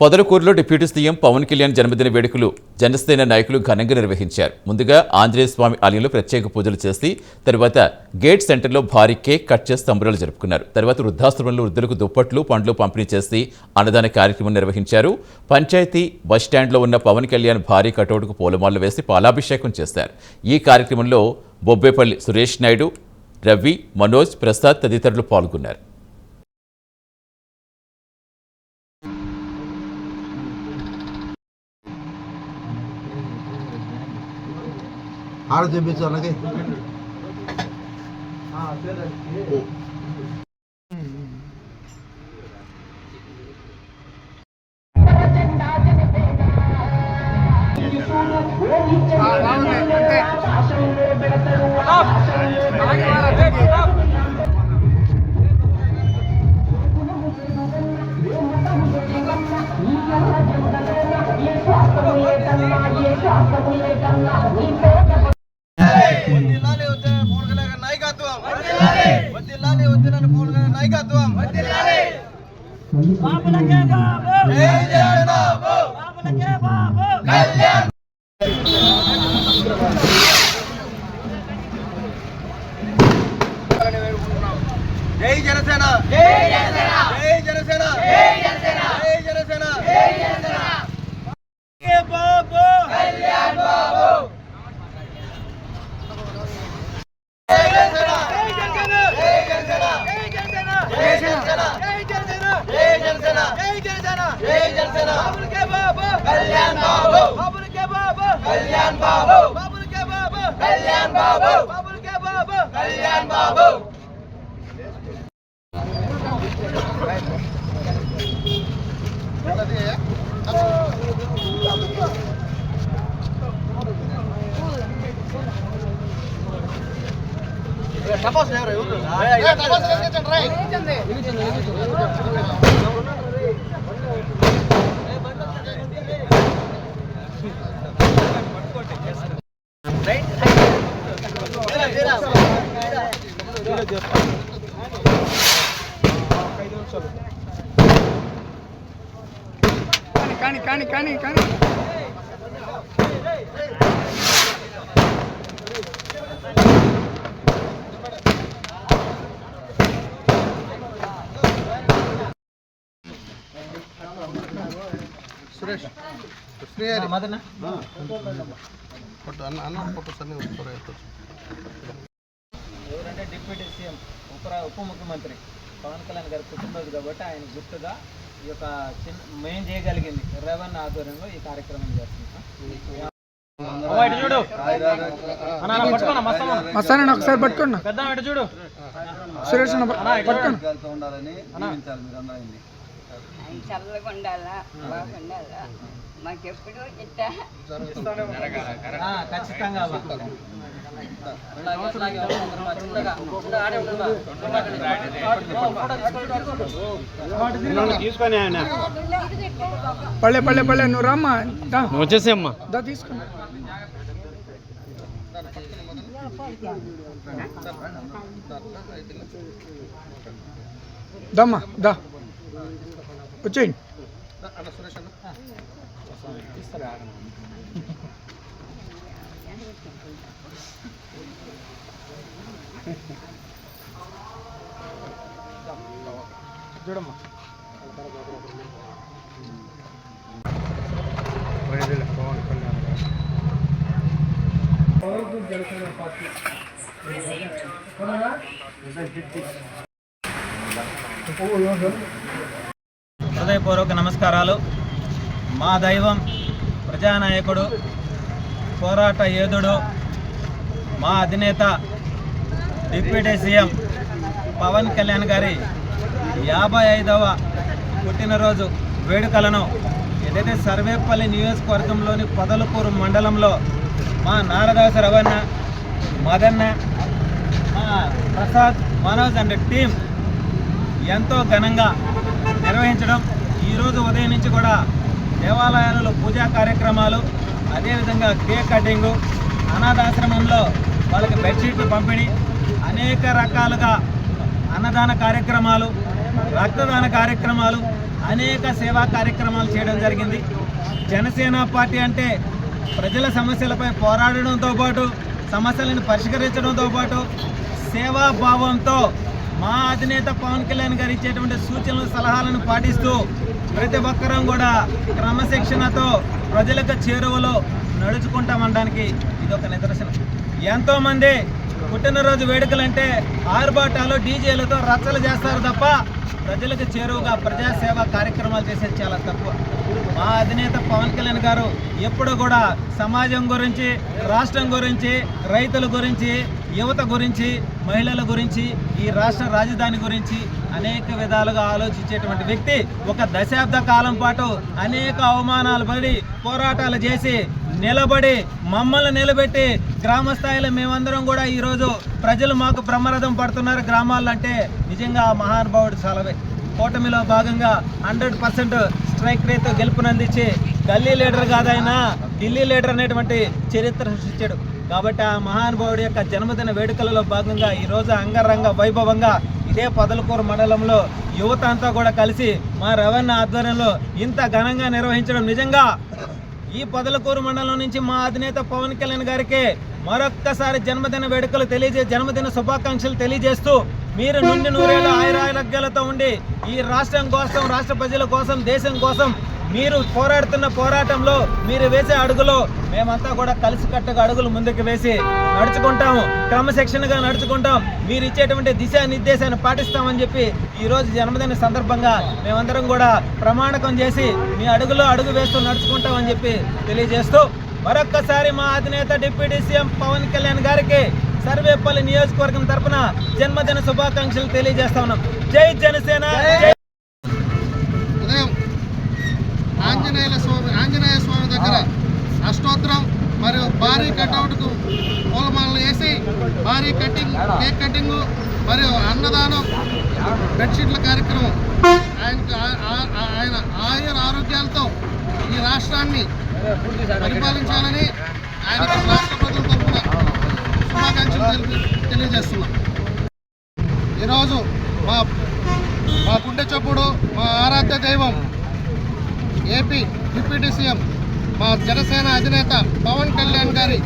పొదలకూరులో deputy CM Pawan Kalyan జన్మదిన వేడుకలు జనసేన నాయకులు ఘనంగా నిర్వహించారు. ముందుగా ఆంజనేయ స్వామి ఆలయంలో ప్రత్యేక పూజలు చేసి తర్వాత గేట్ సెంటర్లో భారీ కేక్ కట్ చేసి సంబరాలు జరుపుకున్నారు. తర్వాత వృద్ధాశ్రమంలో వృద్ధులకు దుప్పట్లు పండ్లు పంపిణీ చేసి అన్నదాన కార్యక్రమం నిర్వహించారు. పంచాయతీ బస్టాండ్లో ఉన్న పవన్ కళ్యాణ్ భారీ కటౌట్కు పూలమాలలు వేసి పాలాభిషేకం చేశారు. ఈ కార్యక్రమంలో బొబ్బేపల్లి సురేష్ నాయుడు రవి మనోజ్ ప్రసాద్ తదితరులు పాల్గొన్నారు. ఆడ చూపించు అలాగే వద్దిల్లాలి వద్దిల్లాలి వద్దిన పవన్ కళ్యాణ్ నాయకత్వం కళ్యాణ్ జై జనసేన. జై జనసేన. జై జనసేన. జై జనసేన. జై జనసేన. కళ్యాణ్ బాబు బాబులకే బాబు కళ్యాణ్ బాబు బాబులకే బాబు కళ్యాణ్ బాబు టపాస్ ఎవరు ఎవరు టపాస్ కానీ కానీ కానీ కానీ ఎవరంటే డిప్యూటీ సీఎం ఉప ఉప ముఖ్యమంత్రి పవన్ కళ్యాణ్ గారి పుట్టినరోజు కాబట్టి ఆయన గుర్తుగా ఈ యొక్క చిన్న మేం చేయగలిగింది రెవెన్ ఆధ్వర్యంలో ఈ కార్యక్రమం చేస్తున్నాం. చూడు. మస్తానండి ఒకసారి పట్టుకోండి పెద్ద చూడు. సురేష్ పట్టుకోండి ఆయన చల్లగా ఉండాలా బాగుండాలా మాకెప్పుడు ఇట్టా ఆ, ఖచ్చితంగా అవ్వ. పల్లె పల్లె పల్లె నువ్వు రామ్మా. వచ్చేసేమ్మా దా తీసుకుని దమ్మా దా. వచ్చేయండి చూడమ్మా పవన్ కళ్యాణ్ గారు పార్టీ ఓ హృదయపూర్వక నమస్కారాలు. మా దైవం ప్రజానాయకుడు పోరాట యోధుడు మా అధినేత డిప్యూటీ సీఎం పవన్ కళ్యాణ్ గారి యాభై ఐదవ పుట్టినరోజు వేడుకలను ఏదైతే సర్వేపల్లి నియోజకవర్గంలోని పొదలపూరు మండలంలో మా నారదాస రవణ మదన్న మా ప్రసాద్ మనోజ్ అండ్ టీం ఎంతో ఘనంగా నిర్వహించడం ఈరోజు ఉదయం నుంచి కూడా దేవాలయాలలో పూజా కార్యక్రమాలు అదేవిధంగా కేక్ కటింగు అనాథాశ్రమంలో వాళ్ళకి బెడ్షీట్లు పంపిణీ అనేక రకాలుగా అన్నదాన కార్యక్రమాలు రక్తదాన కార్యక్రమాలు అనేక సేవా కార్యక్రమాలు చేయడం జరిగింది. జనసేన పార్టీ అంటే ప్రజల సమస్యలపై పోరాడడంతో పాటు సమస్యలను పరిష్కరించడంతో పాటు సేవాభావంతో మా అధినేత పవన్ కళ్యాణ్ గారు ఇచ్చేటువంటి సూచనలు సలహాలను పాటిస్తూ ప్రతి ఒక్కరం కూడా క్రమశిక్షణతో ప్రజలకు చేరువలో నడుచుకుంటామనడానికి ఇది ఒక నిదర్శనం. ఎంతోమంది పుట్టినరోజు వేడుకలంటే ఆర్భాటాలు డీజేలతో రచ్చలు చేస్తారు తప్ప ప్రజలకు చేరువుగా ప్రజాసేవ కార్యక్రమాలు చేసేది చాలా తక్కువ. మా అధినేత పవన్ కళ్యాణ్ గారు ఎప్పుడు కూడా సమాజం గురించి రాష్ట్రం గురించి రైతుల గురించి యువత గురించి మహిళల గురించి ఈ రాష్ట్ర రాజధాని గురించి అనేక విధాలుగా ఆలోచించేటువంటి వ్యక్తి ఒక దశాబ్ద కాలం పాటు అనేక అవమానాలు పడి పోరాటాలు చేసి నిలబడి మమ్మల్ని నిలబెట్టి గ్రామ స్థాయిలో మేమందరం కూడా ఈరోజు ప్రజలు మాకు బ్రహ్మరథం పడుతున్నారు గ్రామాల్లో అంటే నిజంగా ఆ మహానుభావుడు చాలవే. కూటమిలో భాగంగా హండ్రెడ్ పర్సెంట్ స్ట్రైక్ రేట్తో గెలుపునందించి గల్లీ లీడర్ కాదైనా ఢిల్లీ లీడర్ అనేటువంటి చరిత్ర సృష్టించాడు. కాబట్టి ఆ మహానుభావుడి యొక్క జన్మదిన వేడుకలలో భాగంగా ఈరోజు అంగరంగ వైభవంగా ఇదే పొదలకూరు మండలంలో యువత అంతా కూడా కలిసి మా రవణ ఆధ్వర్యంలో ఇంత ఘనంగా నిర్వహించడం నిజంగా ఈ పొదలకూరు మండలం నుంచి మా అధినేత పవన్ కళ్యాణ్ గారికి మరొక్కసారి జన్మదిన వేడుకలు తెలియజే జన్మదిన శుభాకాంక్షలు తెలియజేస్తూ మీరు నుండి నూరేళ్ళు ఆయురారోగ్యాలతో ఉండి ఈ రాష్ట్రం కోసం రాష్ట్ర ప్రజల కోసం దేశం కోసం మీరు పోరాడుతున్న పోరాటంలో మీరు వేసే అడుగులో మేమంతా కూడా కలిసికట్టుగా అడుగులు ముందుకు వేసి నడుచుకుంటాము. క్రమశిక్షణగా నడుచుకుంటాం. మీరు ఇచ్చేటువంటి దిశానిర్దేశాన్ని పాటిస్తామని చెప్పి ఈరోజు జన్మదిన సందర్భంగా మేమందరం కూడా ప్రమాణకం చేసి మీ అడుగులో అడుగు వేస్తూ నడుచుకుంటామని చెప్పి తెలియజేస్తూ మరొక్కసారి మా అధినేత డిప్యూటీ సీఎం పవన్ కళ్యాణ్ గారికి సర్వేపల్లి నియోజకవర్గం తరపున జన్మదిన శుభాకాంక్షలు తెలియజేస్తా ఉన్నాం. జై జనసేన! భారీ కట్అవుట్కు పూలమాలలు వేసి భారీ కటింగ్ కేక్ కటింగ్ మరియు అన్నదానం బెడ్షీట్ల కార్యక్రమం. ఆయనకు ఆయన ఆయుర ఆరోగ్యాలతో ఈ రాష్ట్రాన్ని పరిపాలించాలని ఆయనకు రాష్ట్ర ప్రజల తరఫున శుభాకాంక్షలు తెలియ- తెలియజేస్తున్నాం. ఈరోజు మా మా గుండె చప్పుడు మా ఆరాధ్య దైవం ఏపీ డిప్యూటీ సీఎం మా జనసేన అధినేత పవన్ కళ్యాణ్ గారి